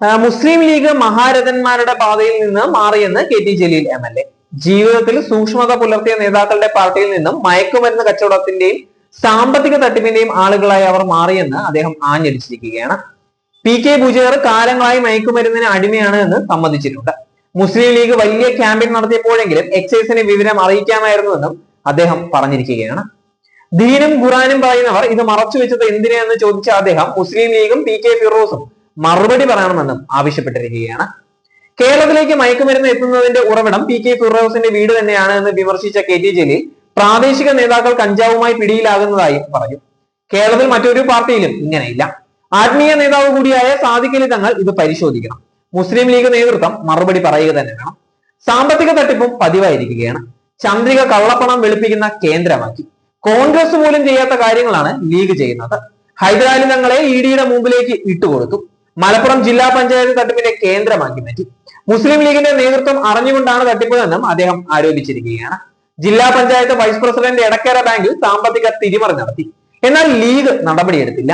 മുസ്ലിം league മഹാരഥന്മാരുടെ പാതയിൽ നിന്ന് മാറിയെന്ന് K T Jaleel M L A. ജീവിതത്തിൽ സൂക്ഷ്മത പുലർത്തിയ നേതാക്കളുടെ പാർട്ടിയിൽ നിന്നും മയക്കുമരുന്ന് കച്ചവടത്തിന്റെയും സാമ്പത്തിക തട്ടിപ്പിന്റെയും ആളുകളായി അവർ മാറിയെന്ന് അദ്ദേഹം ആഞ്ഞടിച്ചിരിക്കുകയാണ്. പി കെ ബുജേർ കാലങ്ങളായി മയക്കുമരുന്നിന് അടിമയാണ് എന്ന് സമ്മതിച്ചിട്ടുണ്ട്. മുസ്ലിം ലീഗ് വലിയ ക്യാമ്പയിൻ നടത്തിയപ്പോഴെങ്കിലും എക്സൈസിനെ വിവരം അറിയിക്കാമായിരുന്നുവെന്നും അദ്ദേഹം പറഞ്ഞിരിക്കുകയാണ്. ദീനും ഖുറാനും പറയുന്നവർ ഇത് മറച്ചു വെച്ചത് എന്തിനാന്ന് ചോദിച്ച അദ്ദേഹം മുസ്ലിം ലീഗും പി കെ ഫിറോസും മറുപടി പറയണമെന്നും ആവശ്യപ്പെട്ടിരിക്കുകയാണ്. കേരളത്തിലേക്ക് മയക്കുമരുന്ന് എത്തുന്നതിന്റെ ഉറവിടം പി കെ ഫിറോസിന്റെ വീട് തന്നെയാണ് എന്ന് വിമർശിച്ച കെ ടി ജലീൽ പ്രാദേശിക നേതാക്കൾ കഞ്ചാവുമായി പിടിയിലാകുന്നതായും പറഞ്ഞു. കേരളത്തിൽ മറ്റൊരു പാർട്ടിയിലും ഇങ്ങനെയില്ല. ആത്മീയ നേതാവ് കൂടിയായ സാദിഖലി തങ്ങൾ ഇത് പരിശോധിക്കണം. മുസ്ലിം ലീഗ് നേതൃത്വം മറുപടി പറയുക തന്നെ വേണം. സാമ്പത്തിക തട്ടിപ്പും പതിവായിരിക്കുകയാണ്. ചന്ദ്രിക കള്ളപ്പണം വെളുപ്പിക്കുന്ന കേന്ദ്രമാക്കി. കോൺഗ്രസ് പോലും ചെയ്യാത്ത കാര്യങ്ങളാണ് ലീഗ് ചെയ്യുന്നത്. ഹൈദരാലി തങ്ങളെ ഇ ഡിയുടെ മുമ്പിലേക്ക് ഇട്ടുകൊടുത്തു. മലപ്പുറം ജില്ലാ പഞ്ചായത്ത് തട്ടിപ്പിന്റെ കേന്ദ്രമാക്കി മാറ്റി. മുസ്ലിം ലീഗിന്റെ നേതൃത്വം അറിഞ്ഞുകൊണ്ടാണ് തട്ടിപ്പതെന്നും അദ്ദേഹം ആരോപിച്ചിരിക്കുകയാണ്. ജില്ലാ പഞ്ചായത്ത് വൈസ് പ്രസിഡന്റ് എടക്കര ബാങ്കിൽ സാമ്പത്തിക തിരിമറി നടത്തി. എന്നാൽ ലീഗ് നടപടിയെടുത്തില്ല.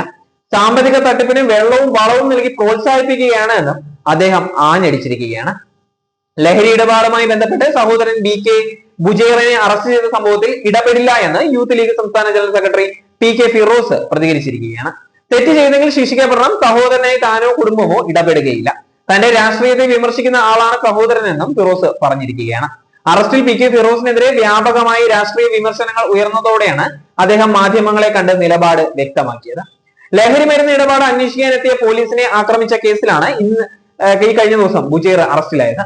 സാമ്പത്തിക തട്ടിപ്പിന് വെള്ളവും വളവും നൽകി പ്രോത്സാഹിപ്പിക്കുകയാണ് എന്നും അദ്ദേഹം ആഞ്ഞടിച്ചിരിക്കുകയാണ്. ലഹരി ഇടപാടുമായി ബന്ധപ്പെട്ട് സഹോദരൻ ബി കെ ബുജേറിനെ അറസ്റ്റ് ചെയ്ത സംഭവത്തിൽ ഇടപെടില്ല എന്ന് യൂത്ത് ലീഗ് സംസ്ഥാന general secretary P K Firoz പ്രതികരിച്ചിരിക്കുകയാണ്. തെറ്റ് ചെയ്തെങ്കിൽ ശിക്ഷിക്കപ്പെടണം. സഹോദരനായി താനോ കുടുംബമോ ഇടപെടുകയില്ല. തന്റെ രാഷ്ട്രീയത്തെ വിമർശിക്കുന്ന ആളാണ് സഹോദരനെന്നും ഫിറോസ് പറഞ്ഞിരിക്കുകയാണ്. അറസ്റ്റിൽ പി കെ ഫിറോസിനെതിരെ വ്യാപകമായി രാഷ്ട്രീയ വിമർശനങ്ങൾ ഉയർന്നതോടെയാണ് അദ്ദേഹം മാധ്യമങ്ങളെ കണ്ട് നിലപാട് വ്യക്തമാക്കിയത്. ലഹരി മരുന്ന് ഇടപാട് അന്വേഷിക്കാനെത്തിയ പോലീസിനെ ആക്രമിച്ച കേസിലാണ് ഇന്ന് ഈ കഴിഞ്ഞ ദിവസം ബുജേർ അറസ്റ്റിലായത്.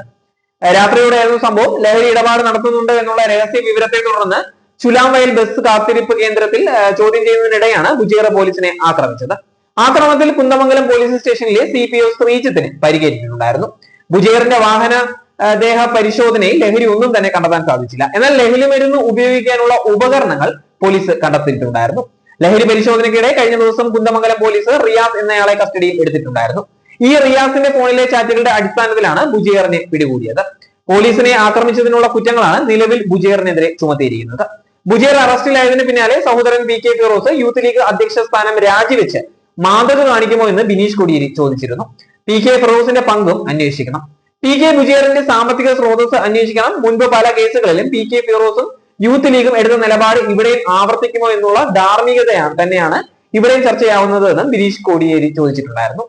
രാത്രിയോടെയായിരുന്നു സംഭവം. ലഹരി ഇടപാട് നടത്തുന്നുണ്ട് എന്നുള്ള രഹസ്യ വിവരത്തെ തുടർന്ന് ചുലാംവയൽ ബസ് കാത്തിരിപ്പ് കേന്ദ്രത്തിൽ ചോദ്യം ചെയ്യുന്നതിനിടെയാണ് ഗുജേറ പോലീസിനെ ആക്രമിച്ചത്. ആക്രമണത്തിൽ കുന്ദമംഗലം പോലീസ് സ്റ്റേഷനിലെ സി പി ഒ ശ്രീജിത്തിന് പരിക്കേറ്റിട്ടുണ്ടായിരുന്നു. ഗുജേറിന്റെ വാഹന ദേഹ പരിശോധനയിൽ ലഹരി ഒന്നും തന്നെ കണ്ടെത്താൻ സാധിച്ചില്ല. എന്നാൽ ലഹരി മരുന്ന് ഉപയോഗിക്കാനുള്ള ഉപകരണങ്ങൾ പോലീസ് കണ്ടെത്തിയിട്ടുണ്ടായിരുന്നു. ലഹരി പരിശോധനയ്ക്കിടെ കഴിഞ്ഞ ദിവസം കുന്ദമംഗലം പോലീസ് റിയാസ് എന്നയാളെ കസ്റ്റഡിയിൽ എടുത്തിട്ടുണ്ടായിരുന്നു. ഈ റിയാസിന്റെ ഫോണിലെ ചാറ്റുകളുടെ അടിസ്ഥാനത്തിലാണ് ബുജേറിനെ പിടികൂടിയത്. പോലീസിനെ ആക്രമിച്ചതിനുള്ള കുറ്റങ്ങളാണ് നിലവിൽ ബുജേറിനെതിരെ ചുമത്തിയിരിക്കുന്നത്. ബുജേർ അറസ്റ്റിലായതിന് പിന്നാലെ സഹോദരൻ P K Firoz youth league അധ്യക്ഷ സ്ഥാനം രാജിവെച്ച് മാതൃക കാണിക്കുമോ എന്ന് ബിനീഷ് കൊടിയേരി ചോദിച്ചിരുന്നു. പി കെ ഫിറോസിന്റെ പങ്കും അന്വേഷിക്കണം. പി കെ ബുജേറിന്റെ സാമ്പത്തിക സ്രോതസ് അന്വേഷിക്കണം. മുൻപ് പല കേസുകളിലും പി കെ ഫിറോസും യൂത്ത് ലീഗും എടുത്ത നിലപാട് ഇവിടെയും ആവർത്തിക്കുമോ എന്നുള്ള ധാർമ്മികതയാണ് തന്നെയാണ് ഇവിടെയും ചർച്ചയാവുന്നത് എന്നും ബിനീഷ് കോടിയേരി ചോദിച്ചിട്ടുണ്ടായിരുന്നു.